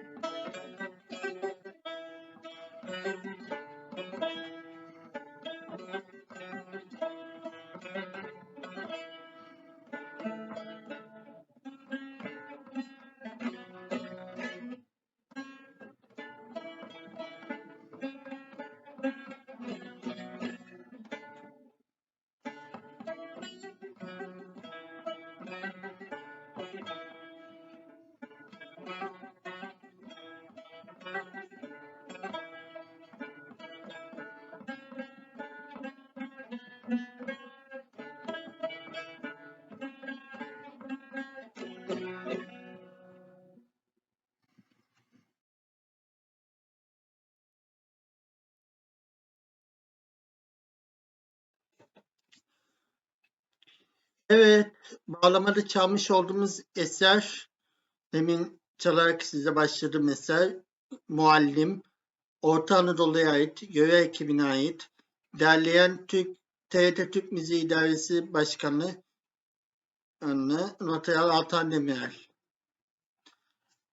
Thank you. Evet, bağlamada çalmış olduğumuz eser, demin çalarak size başladığım eser, Muallim, Orta Anadolu'ya ait, Yöre ekibine ait, derleyen Türk, TRT Türk Müziği İdaresi Başkanı, Anne, Noter Altan Demirel.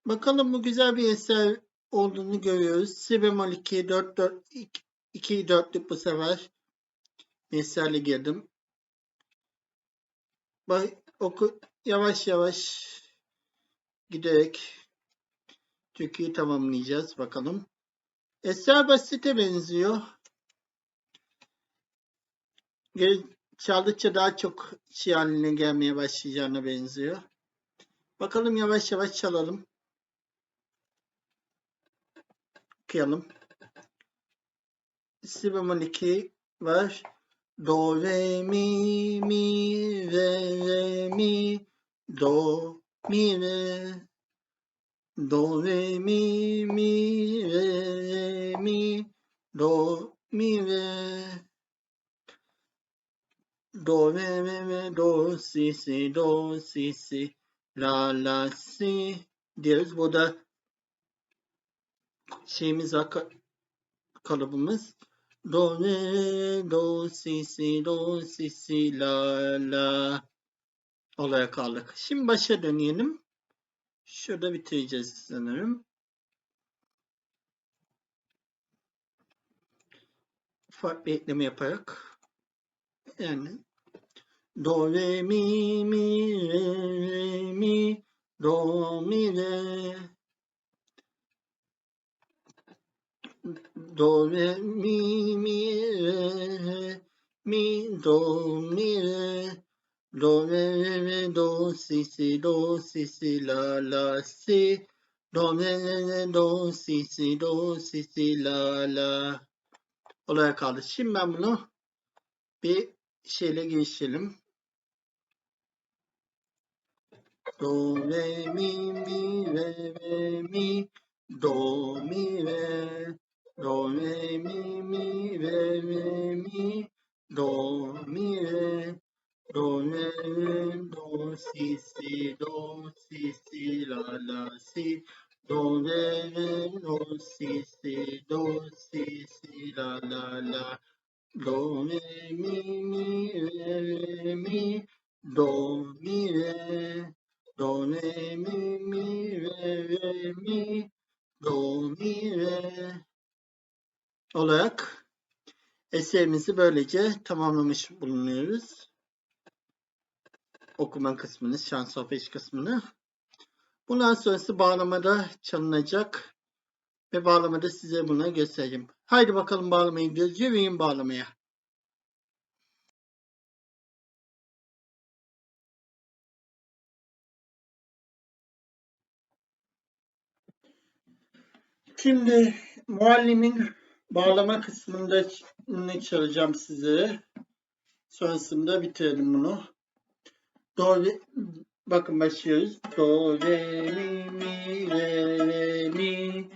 Bakalım bu güzel bir eser olduğunu görüyoruz. Si bemol 2, 4, 4, 2, 2 dörtlük bu sefer. Eserle girdim. Bak, oku, yavaş yavaş giderek türküyü tamamlayacağız bakalım. Eser basite benziyor. Geri çaldıkça daha çok şey haline gelmeye başlayacağına benziyor. Bakalım yavaş yavaş çalalım. Okuyalım. Si bemol 2 var. Do, re, mi, mi, re, do, mi, re. Do, re, mi, mi, re, mi, do, mi, re. Do, re, re, re, do, si, si, do, si, si, la, la, si diyoruz. Bu da şeyimiz kalıbımız. Do, re, do, si, si, do, si, si, la, la olarak aldık. Şimdi başa dönelim. Şurada bitireceğiz sanırım. Ufak bir ekleme yaparak. Yani do, re, mi, mi, re, re, mi, do, mi, re. Do, re, mi, mi, re, re, mi, do, mi, re. Do, re, re, do, si, si, do, si, si, la, la, si. Do, re, re, do, si, si, do, si, si, la, la. Olarak kaldı. Şimdi ben bunu bir şeyle geçelim. Do, re, mi, mi, re, re, mi. Do, mi, re. Do, re, mi, mi, re, re, mi. Do, mi, re. Do, re, do, si, si, do, si, si, la, la, si. Do, re, do, si, si, do, si, si, la, la, la. Do, re, mi, mi, re, mi. Do, mi, re. Do, re, mi, mi, re, re, mi. Do, mi, re. Olarak eserimizi böylece tamamlamış bulunuyoruz. Okuma kısmını, şan sohbet kısmını. Bundan sonrası bağlamada çalınacak ve bağlamada size bunu göstereceğim. Haydi bakalım bağlamaya gidiyoruz. Bağlamaya. Şimdi muallimin bağlama kısmında ne çalacağım size. Sonrasında bitirelim bunu. Do, re, bakın başlıyoruz. Do, re, mi, mi, re, re, mi.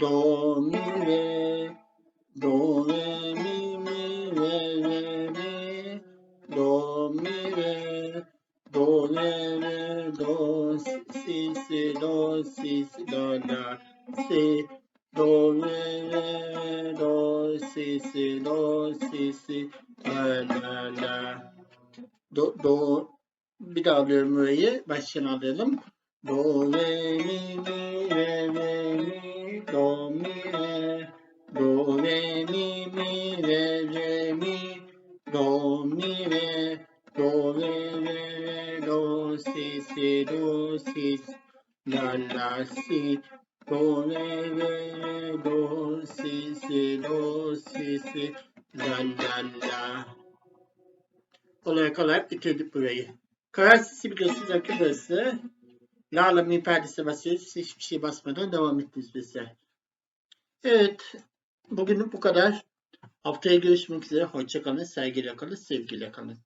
Do, mi, re. Do, re, mi, mi, re, re, mi. Do, mi, re. Do, re, re, do, si, si, do, si, si, do, la, si. Do, re, re, do, si, si, do, si, si, la, la, la. Do, do, bir daha alıyorum burayı. Baştan alalım. Do, re, mi, mi, re, re, mi, do, mi, re. Do, re, mi, mi, re, re, mi, do, mi, re. Do, re, re, re, do, si, si, do, si, la, la, si. Do, re, re, re, do, si, si, do, si, si, la, la, la. Olarak olarak bitirdik burayı. Karar sesi biliyorsunuz burası. Lala mi perdesi basıyoruz. Hiçbir şey basmadan devam ettiniz bize. Evet. Bugünlük bu kadar. Haftaya görüşmek üzere. Hoşçakalın. Sevgiyle kalın. Sevgiyle kalın.